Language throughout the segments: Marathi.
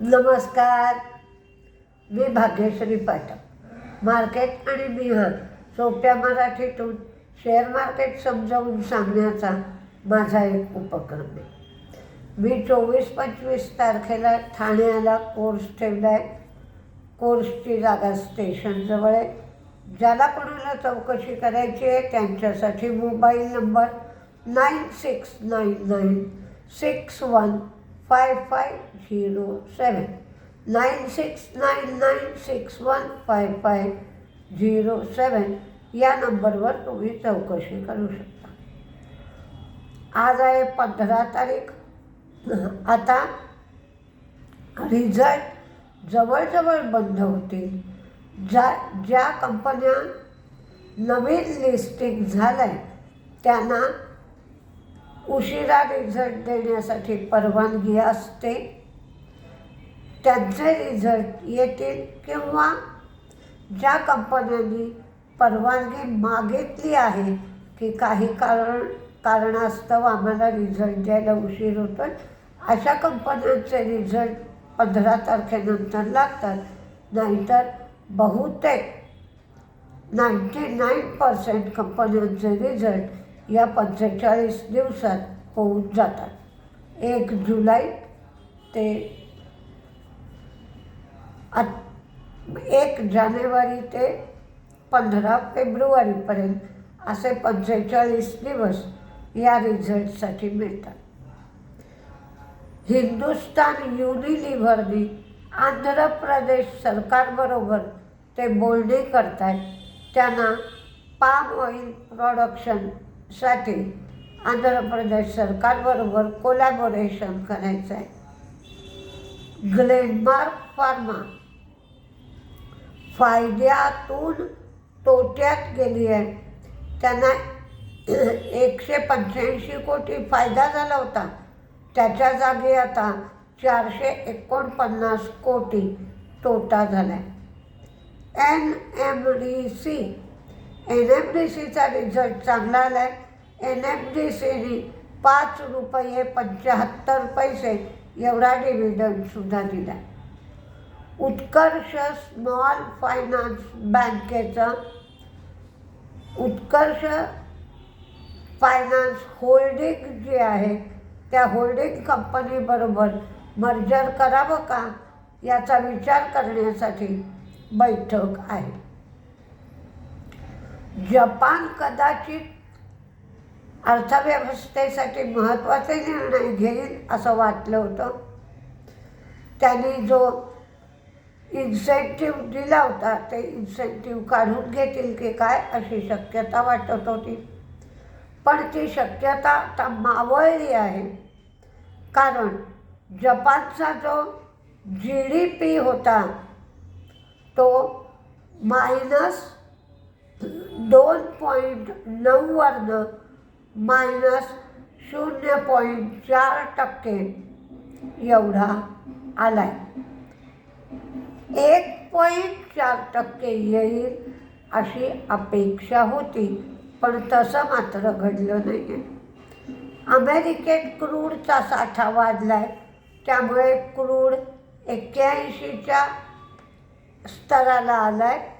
नमस्कार. मी भाग्यश्री पाठक. मार्केट आणि बिहार सोप्या मराठीतून शेअर मार्केट समजावून सांगण्याचा माझा एक उपक्रम आहे. मी चोवीस पंचवीस तारखेला ठाण्याला कोर्स ठेवला आहे कोर्सची जागा स्टेशनजवळ आहे. ज्याला कोणाला चौकशी करायची आहे त्यांच्यासाठी mobile number nine six nine nine six one five five zero seven nine six nine nine six one five five zero seven या नंबरवर तुम्ही चौकशी करू शकता. आज आहे पंधरा तारीख. आता रिझल्ट जवळजवळ बंद होतील. ज्या ज्या कंपन्या नवीन लिस्टिंग झालं आहे त्यांना उशिरा रिझल्ट देण्यासाठी परवानगी असते. त्यांचे रिझल्ट येतील किंवा ज्या कंपन्यांनी परवानगी मागितली आहे की काही कारण कारणास्तव आम्हाला रिझल्ट द्यायला उशीर होतो अशा कंपन्यांचे रिझल्ट पंधरा तारखेनंतर लागतात. नाहीतर बहुतेक नाईंटी नाईन पर्सेंट कंपन्यांचे रिझल्ट या पंचेचाळीस दिवसात होऊन जातात. एक जुलै ते आत- एक जानेवारी ते पंधरा फेब्रुवारीपर्यंत असे पंचेचाळीस दिवस या रिझल्टसाठी मिळतात. हिंदुस्तान युनिलिव्हरनी आंध्र प्रदेश सरकारबरोबर ते बोलणी करतायत. त्यांना पाम ऑइल साठी आंध्र प्रदेश सरकारबरोबर कोलॅबोरेशन करायचं आहे. Glenmark pharma. फायद्यातून तोट्यात गेली आहे. त्यांना एकशे पंच्याऐंशी कोटी फायदा झाला होता. त्याच्या जागी आता चारशे एकोणपन्नास कोटी तोटा झाला आहे N M D C N M D सीचा रिझल्ट चांगला आला आहे एन एम डी सीने पाच रुपये पंच्याहत्तर पैसे एवढा डिव्हिडंडसुद्धा दिला. उत्कर्ष स्मॉल फायनान्स बँकेचं उत्कर्ष फायनान्स होल्डिंग जी आहे त्या होल्डिंग कंपनीबरोबर मर्जर करावं का? याचा विचार करण्यासाठी बैठक आहे. जपान कदाचित अर्थव्यवस्थेसाठी महत्त्वाचे निर्णय घेईल असं वाटलं होतं. त्यांनी जो इन्सेंटिव्ह दिला होता ते इन्सेंटिव्ह काढून घेतील की काय अशी शक्यता वाटत होती. पण ती शक्यता आता मावळली आहे. कारण जपानचा जो जी डी पी होता तो मायनस दोन पॉईंट नऊ नऊवरनं मायनस शून्य पॉईंट चार टक्के एवढा आला आहे एक पॉईंट चार टक्के येईल अशी अपेक्षा होती पण तसं मात्र घडलं नाही आहे अमेरिकेत क्रूडचा साठा वाढला आहे त्यामुळे क्रूड एक्क्याऐंशीच्या स्तराला आला आहे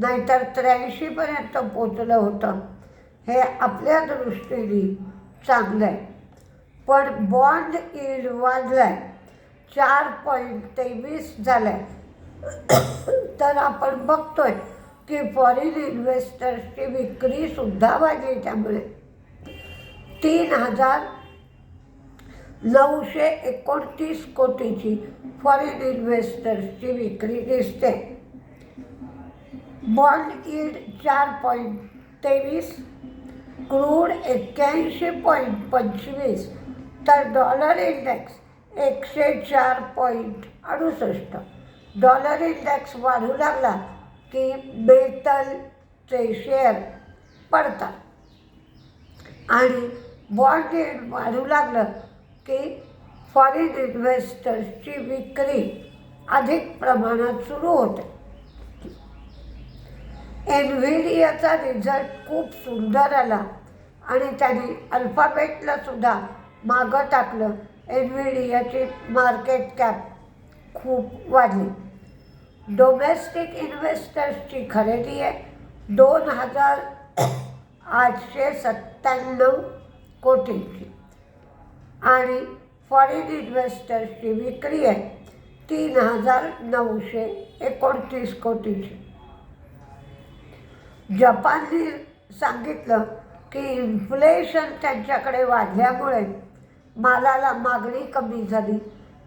नाहीतर त्र्याऐंशीपर्यंत पोचलं होतं. हे आपल्या दृष्टीने चांगलं आहे पण बॉन्ड इल्ड वाढला आहे चार पॉईंट तेवीस झालं आहे तर आपण बघतोय की फॉरेन इन्व्हेस्टर्सची विक्रीसुद्धा वाढली त्यामुळे. तीन हजार नऊशे एकोणतीस कोटीची फॉरेन इन्व्हेस्टर्सची विक्री दिसते. बॉन्ड इल्ड चार पॉईंट तेवीस क्रूड एक्क्याऐंशी पॉईंट पंचवीस तर डॉलर इंडेक्स एकशे चार पॉईंट अडुसष्ट. डॉलर इंडेक्स वाढू लागला की बेतलचे शेअर पडतात. आणि बॉन्ड इल्ड वाढू लागलं की फॉरेन इन्व्हेस्टर्सची विक्री अधिक प्रमाणात सुरू होते. एनव्हिडियाचा रिझल्ट खूप सुंदर आला आणि त्याने अल्फाबेटला सुद्धा मागं टाकलं. एनव्हिडियाची मार्केट कॅप खूप वाढली. डोमेस्टिक इन्व्हेस्टर्सची खरेदी आहे. दोन हजार आठशे सत्त्याण्णव कोटींची. आणि फॉरेन इन्व्हेस्टर्सची विक्री आहे. तीन हजार नऊशे एकोणतीस कोटीची. जपानने सांगितलं की इन्फ्लेशन त्यांच्याकडे वाढल्यामुळे मालाला मागणी कमी झाली.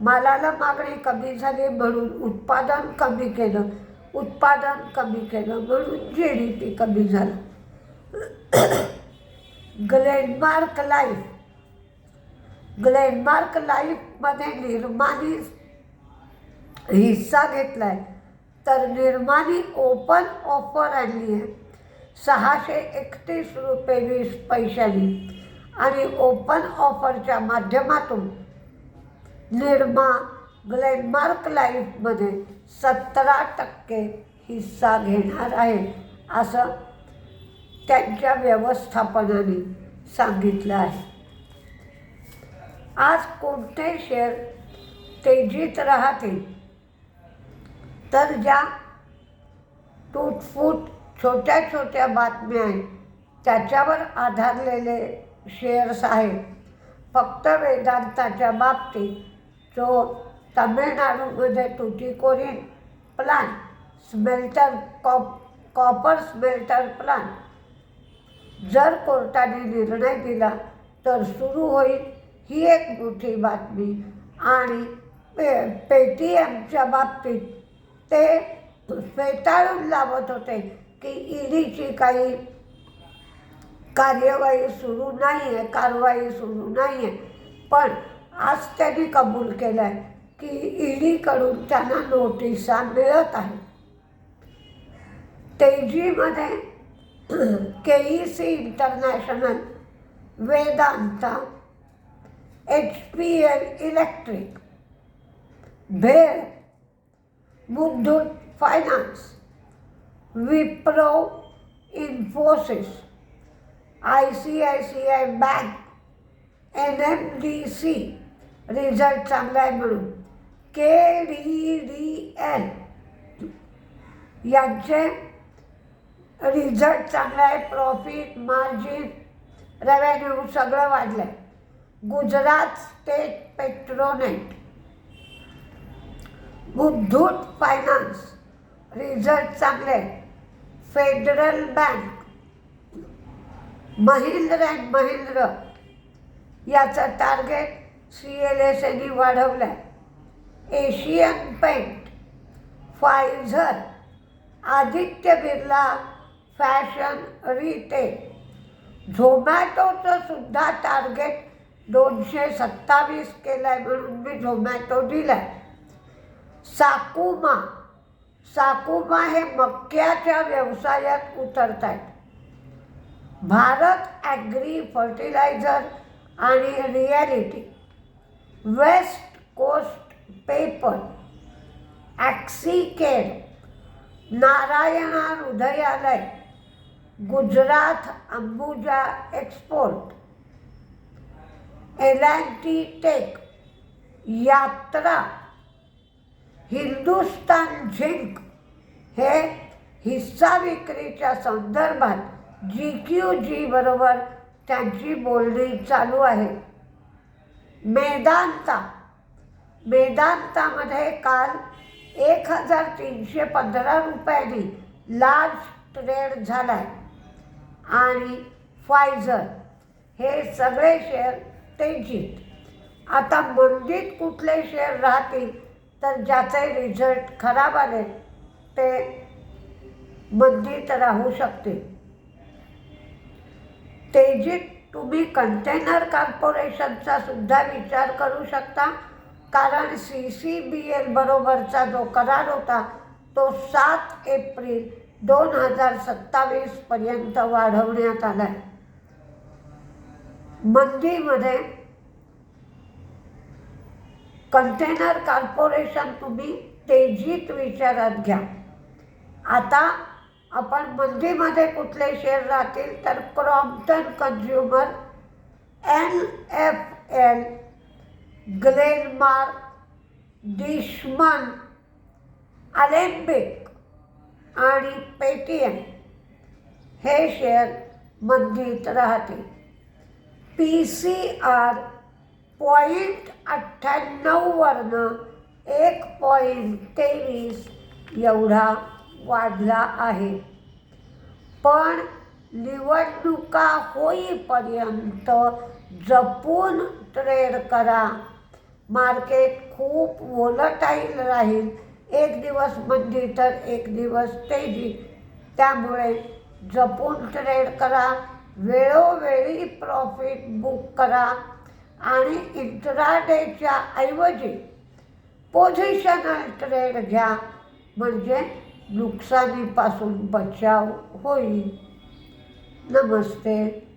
मालाला मागणी कमी झाली म्हणून उत्पादन कमी केलं. उत्पादन कमी केलं म्हणून जी डी पी कमी झालं. ग्लेनमार्क लाईफ ग्लेनमार्क लाईफमध्ये निर्माणी हिस्सा घेतला आहे तर निर्माणी ओपन ऑफर आणली आहे. सहाशे एकतीस रुपये वीस पैशांनी आणि ओपन ऑफरच्या माध्यमातून निर्मा ग्लेनमार्क लाईफमध्ये सतरा टक्के हिस्सा घेणार आहे असं त्यांच्या व्यवस्थापनाने सांगितलं आहे. आज कोणते शेअर तेजीत राहतील? तर ज्या टूटफूट छोट्या छोट्या बातम्या आहेत. त्याच्यावर आधारलेले शेअर्स आहेत. फक्त वेदांताच्या बाबतीत जो तामिळनाडूमध्ये Tuticorin plant smelter cop copper smelter plant जर कोर्टाने निर्णय दिला तर सुरू होईल ही एक मोठी बातमी आणि पे पेटीएमच्या बाबतीत ते फेटाळून लावत होते. की ईडीची काही कार्यवाही सुरू नाही आहे कारवाई सुरू नाही आहे पण आज त्यांनी कबूल केलं आहे की ईडीकडून त्यांना नोटिसा मिळत आहे. तेजीमध्ये K E C international Vedanta H P L electric bhel Muthoot finance Wipro Infosys I C I C I bank N M D C. Result चांगला आहे म्हणून. K D D L. यांचे रिझल्ट चांगला आहे. प्रॉफिट मार्जिन रेव्हेन्यू सगळं वाढलं आहे Gujarat state Petronet. Muthoot finance. Result चांगले federal bank Mahindra and Mahindra. याचं टार्गेट सी एल एस एनी वाढवलं आहे Asian paint Pfizer Aditya Birla fashion retail झोमॅटोचं सुद्धा टार्गेट दोनशे सत्तावीस केलं आहे म्हणून मी झोमॅटो दिला आहे साकुमा साकुमा हे मक्याच्या व्यवसायात उतरत आहेत भारत ॲग्री फर्टिलायझर आणि reality west coast paper ॲक्सिकेड Narayana Hrudayalaya Gujarat Ambuja export L T tech Yatra Hindustan zinc हे हिस्सा विक्रीच्या संदर्भात जी क्यू जी बरोबर त्यांची बोलणी चालू आहे. मेदांता. मेदांतामध्ये काल एक हजार तीनशे पंधरा रुपयांनी लार्ज ट्रेड झाला आहे आणि फायझर हे सगळे शेअर तेजीत. आता मंदीत कुठले शेअर राहतील तर ज्याचे रिझल्ट खराब आले ते मंदीत राहू शकते. तेजीत तुम्ही कंटेनर कॉर्पोरेशनचा सुद्धा विचार करू शकता कारण सी सी बी एल बरोबरचा जो करार होता तो सात एप्रिल दोन हजार सत्तावीसपर्यंत वाढवण्यात आला आहे मंदीमध्ये कंटेनर कॉर्पोरेशन तुम्ही तेजीत विचारात घ्या. आता आपण मंदीमध्ये कुठले शेअर राहतील तर Crompton consumer N F L Glenmark Dishman Alembic आणि पेटीएम हे शेअर मंदीत राहतील. पी सी आर पॉईंट अठ्ठ्याण्णववरनं एक पॉईंट तेवीस एवढा वाढला आहे. पण निवडणुका होईपर्यंत जपून ट्रेड करा. मार्केट खूप वोलटाईल राहील. एक दिवस मंदी तर एक दिवस तेजी. त्यामुळे जपून ट्रेड करा. वेळोवेळी प्रॉफिट बुक करा. आणि इंट्राडेच्या ऐवजी पोझिशनल ट्रेड घ्या. म्हणजे नुकसानीपासून बचाव होईल. नमस्ते.